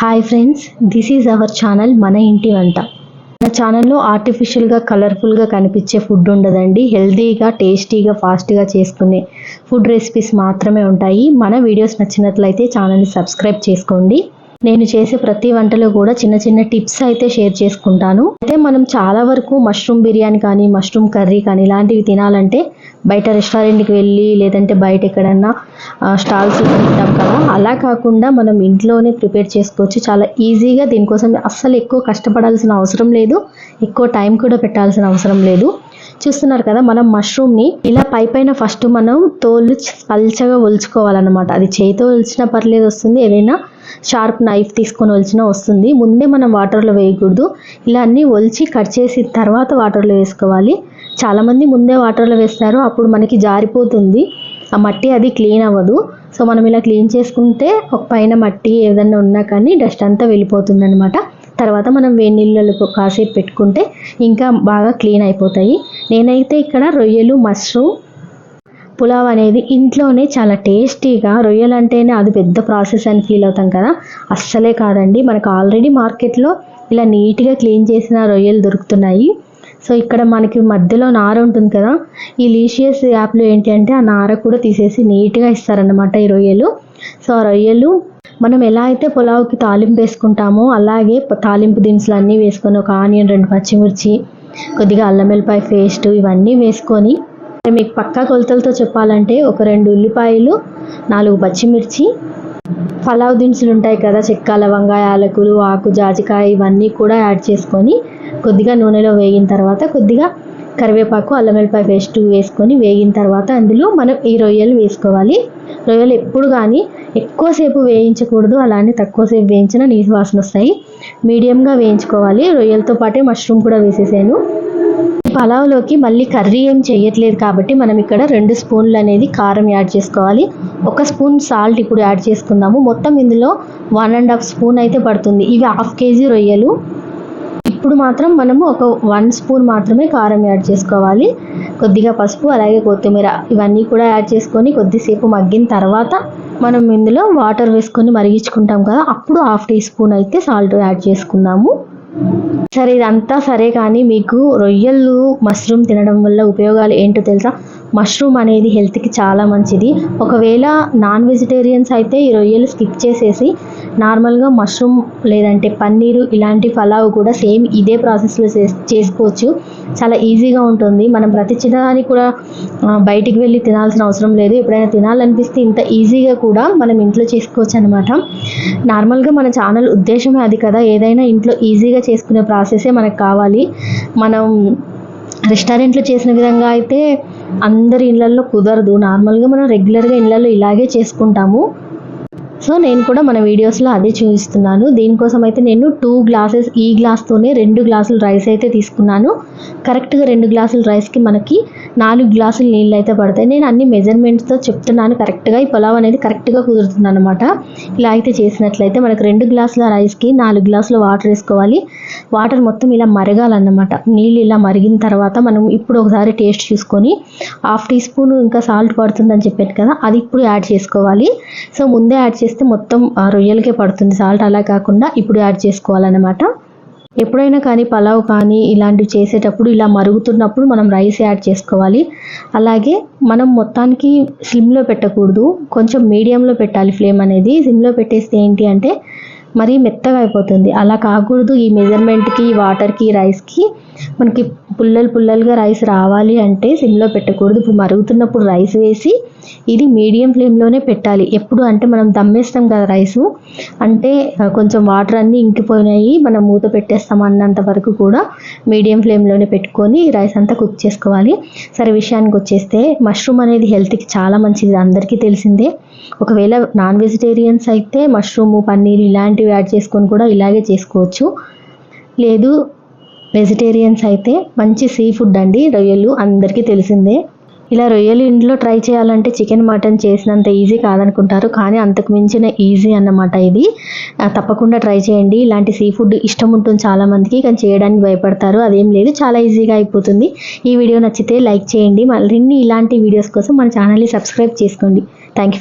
Hi friends this is our channel మన ఇంటి వంట. మన ఛానల్లో ఆర్టిఫిషియల్గా కలర్ఫుల్గా కనిపించే ఫుడ్ ఉండదండి. హెల్తీగా టేస్టీగా ఫాస్ట్గా చేసుకునే ఫుడ్ రెసిపీస్ మాత్రమే ఉంటాయి. మన వీడియోస్ నచ్చినట్లయితే ఛానల్ని సబ్స్క్రైబ్ చేసుకోండి. నేను చేసే ప్రతి వంటలో కూడా చిన్న చిన్న టిప్స్ అయితే షేర్ చేసుకుంటాను. అయితే మనం చాలా వరకు మష్రూమ్ బిర్యానీ కానీ మష్రూమ్ కర్రీ కానీ ఇలాంటివి తినాలంటే బయట రెస్టారెంట్కి వెళ్ళి లేదంటే బయట ఎక్కడన్నా స్టాల్స్ తింటాం కదా. అలా కాకుండా మనం ఇంట్లోనే ప్రిపేర్ చేసుకోవచ్చు. చాలా ఈజీగా దీనికోసం అస్సలు ఎక్కువ కష్టపడాల్సిన అవసరం లేదు. ఎక్కువ టైం కూడా పెట్టాల్సిన అవసరం లేదు. చూస్తున్నారు కదా మనం మష్రూమ్ని ఇలా పై పైన ఫస్ట్ మనం తోలు పల్చగా ఒలుచుకోవాలన్నమాట. అది చేయితో ఒలిచినా పర్లేదు వస్తుంది. ఏదైనా షార్ప్ నైఫ్ తీసుకొని ఒలిచినా వస్తుంది. ముందే మనం వాటర్లో వేయకూడదు. ఇలా అన్నీ ఒలిచి కట్ చేసిన తర్వాత వాటర్లో వేసుకోవాలి. చాలామంది ముందే వాటర్లో వేస్తారు అప్పుడు మనకి జారిపోతుంది. ఆ మట్టి అది క్లీన్ అవ్వదు. సో మనం ఇలా క్లీన్ చేసుకుంటే ఒక పైన మట్టి ఏదన్నా ఉన్నా కానీ డస్ట్ అంతా వెళ్ళిపోతుంది అనమాట తర్వాత మనం వేడి నీళ్ళలో కాసేపు పెట్టుకుంటే ఇంకా బాగా క్లీన్ అయిపోతాయి. నేనైతే ఇక్కడ రొయ్యలు మష్రూమ్ పులావ్ అనేది ఇంట్లోనే చాలా టేస్టీగా రొయ్యలు అంటేనే అది పెద్ద ప్రాసెస్ అని ఫీల్ అవుతాం కదా. అస్సలే కాదండి. మనకు ఆల్రెడీ మార్కెట్లో ఇలా నీట్గా క్లీన్ చేసిన రొయ్యలు దొరుకుతున్నాయి. సో ఇక్కడ మనకి మధ్యలో నార ఉంటుంది కదా. ఈ లీషియస్ యాప్లో ఏంటి అంటే ఆ నార కూడా తీసేసి నీట్గా ఇస్తారన్నమాట ఈ రొయ్యలు. సో ఆ రొయ్యలు మనం ఎలా అయితే పులావ్కి తాలింపు వేసుకుంటామో అలాగే తాలింపు దినుసులు అన్నీ వేసుకొని ఒక ఆనియన్ రెండు పచ్చిమిర్చి కొద్దిగా అల్లం వెల్లిపాయ పేస్ట్ ఇవన్నీ వేసుకొని మీకు పక్కా కొలతలతో చెప్పాలంటే ఒక రెండు ఉల్లిపాయలు నాలుగు పచ్చిమిర్చి పలావ్ దినుసులు ఉంటాయి కదా చెక్క లవంగా యాలకులు ఆకు జాజికాయ ఇవన్నీ కూడా యాడ్ చేసుకొని కొద్దిగా నూనెలో వేగిన తర్వాత కొద్దిగా కరివేపాకు అల్లం వెల్లిపాయ పేస్ట్ వేసుకొని వేగిన తర్వాత అందులో మనం ఈ రొయ్యలు వేసుకోవాలి. రొయ్యలు ఎప్పుడు కానీ ఎక్కువసేపు వేయించకూడదు అలానే తక్కువసేపు వేయించిన నీటి వాసన వస్తాయి. మీడియంగా వేయించుకోవాలి. రొయ్యలతో పాటే మష్రూమ్ కూడా వేసేసాను. పలావ్లోకి మళ్ళీ కర్రీ ఏం చేయట్లేదు కాబట్టి మనం ఇక్కడ రెండు స్పూన్లు అనేది కారం యాడ్ చేసుకోవాలి. ఒక స్పూన్ సాల్ట్ ఇప్పుడు యాడ్ చేసుకుందాము. మొత్తం ఇందులో వన్ అండ్ హాఫ్ స్పూన్ అయితే పడుతుంది. ఇవి హాఫ్ కేజీ రొయ్యలు. ఇప్పుడు మాత్రం మనము ఒక వన్ స్పూన్ మాత్రమే కారం యాడ్ చేసుకోవాలి. కొద్దిగా పసుపు అలాగే కొత్తిమీర ఇవన్నీ కూడా యాడ్ చేసుకొని కొద్దిసేపు మగ్గిన తర్వాత మనం ఇందులో వాటర్ వేసుకొని మరిగించుకుంటాం కదా. అప్పుడు హాఫ్ టీ స్పూన్ అయితే సాల్ట్ యాడ్ చేసుకుందాము. సరే ఇదంతా సరే కానీ మీకు రొయ్యలు మష్రూమ్ తినడం వల్ల ఉపయోగాలు ఏంటో తెలుసా? మష్రూమ్ అనేది హెల్త్కి చాలా మంచిది. ఒకవేళ నాన్ వెజిటేరియన్స్ అయితే ఈ రొయ్యలు స్కిప్ చేసేసి నార్మల్గా మష్రూమ్ లేదంటే పన్నీరు ఇలాంటి పలావ్ కూడా సేమ్ ఇదే ప్రాసెస్లో చేసుకోవచ్చు. చాలా ఈజీగా ఉంటుంది. మనం ప్రతి చిన్నదాన్ని కూడా బయటికి వెళ్ళి తినాల్సిన అవసరం లేదు. ఎప్పుడైనా తినాలనిపిస్తే ఇంత ఈజీగా కూడా మనం ఇంట్లో చేసుకోవచ్చు అనమాట నార్మల్గా మన ఛానల్ ఉద్దేశమే అది కదా. ఏదైనా ఇంట్లో ఈజీగా చేసుకునే ప్రాసెసే మనకు కావాలి. మనం రెస్టారెంట్లో చేసిన విధంగా అయితే అందరి ఇళ్ళల్లో కుదరదు. నార్మల్గా మనం రెగ్యులర్గా ఇళ్ళల్లో ఇలాగే చేసుకుంటాము. సో నేను కూడా మన వీడియోస్లో అదే చూపిస్తున్నాను. దీనికోసం అయితే నేను టూ గ్లాసెస్ ఈ గ్లాస్తోనే రెండు గ్లాసులు రైస్ అయితే తీసుకున్నాను. కరెక్ట్గా రెండు గ్లాసుల రైస్కి మనకి నాలుగు గ్లాసులు నీళ్ళు అయితే పడతాయి. నేను అన్ని మెజర్మెంట్స్తో చెప్తున్నాను కరెక్ట్గా ఈ పొలావ్ అనేది కరెక్ట్గా కుదురుతుంది అనమాట ఇలా అయితే చేసినట్లయితే మనకు రెండు గ్లాసుల రైస్కి నాలుగు గ్లాసులు వాటర్ వేసుకోవాలి. వాటర్ మొత్తం ఇలా మరగాలన్నమాట. నీళ్ళు ఇలా మరిగిన తర్వాత మనం ఇప్పుడు ఒకసారి టేస్ట్ చూసుకొని హాఫ్ టీ స్పూన్ ఇంకా సాల్ట్ పడుతుందని చెప్పాను కదా అది ఇప్పుడు యాడ్ చేసుకోవాలి. సో ముందే యాడ్ చేసి చేస్తే మొత్తం రొయ్యలకే పడుతుంది. సాల్ట్ అలా కాకుండా ఇప్పుడు యాడ్ చేసుకోవాలన్నమాట. ఎప్పుడైనా కానీ పలావ్ కానీ ఇలాంటివి చేసేటప్పుడు ఇలా మరుగుతున్నప్పుడు మనం రైస్ యాడ్ చేసుకోవాలి. అలాగే మనం మొత్తానికి స్లిమ్లో పెట్టకూడదు. కొంచెం మీడియంలో పెట్టాలి ఫ్లేమ్ అనేది. సిమ్లో పెట్టేస్తే ఏంటి అంటే మరీ మెత్తగా అయిపోతుంది. అలా కాకూడదు. ఈ మెజర్మెంట్కి వాటర్కి రైస్కి మనకి పుల్లలు పుల్లలుగా రైస్ రావాలి అంటే సిమ్లో పెట్టకూడదు. ఇప్పుడు మరుగుతున్నప్పుడు రైస్ వేసి ఇది మీడియం ఫ్లేమ్లోనే పెట్టాలి. ఎప్పుడు అంటే మనం దమ్మేస్తాం కదా రైస్. అంటే కొంచెం వాటర్ అన్నీ ఇంకిపోయినాయి. మనం మూత పెట్టేస్తాం అన్నంత వరకు కూడా మీడియం ఫ్లేమ్లోనే పెట్టుకొని రైస్ అంతా కుక్ చేసుకోవాలి. సరే విషయానికి వచ్చేస్తే మష్రూమ్ అనేది హెల్త్కి చాలా మంచిది. అందరికీ తెలిసిందే. ఒకవేళ నాన్ వెజిటేరియన్స్ అయితే మష్రూమ్ పన్నీర్ ఇలాంటివి యాడ్ చేసుకొని కూడా ఇలాగే చేసుకోవచ్చు. లేదు వెజిటేరియన్స్ అయితే మంచి సీ ఫుడ్ అండి. రొయ్యలు అందరికీ తెలిసిందే. ఇలా రొయ్యలు ఇంట్లో ట్రై చేయాలంటే చికెన్ మటన్ చేసినంత ఈజీ కాదనుకుంటారు. కానీ అంతకు మించిన ఈజీ అన్నమాట ఇది. తప్పకుండా ట్రై చేయండి. ఇలాంటి సీ ఫుడ్ ఇష్టం ఉంటుంది చాలామందికి. కానీ చేయడానికి భయపడతారు. అదేం లేదు. చాలా ఈజీగా అయిపోతుంది. ఈ వీడియో నచ్చితే లైక్ చేయండి. మరిన్ని ఇలాంటి వీడియోస్ కోసం మన ఛానల్ని సబ్స్క్రైబ్ చేసుకోండి. Thank you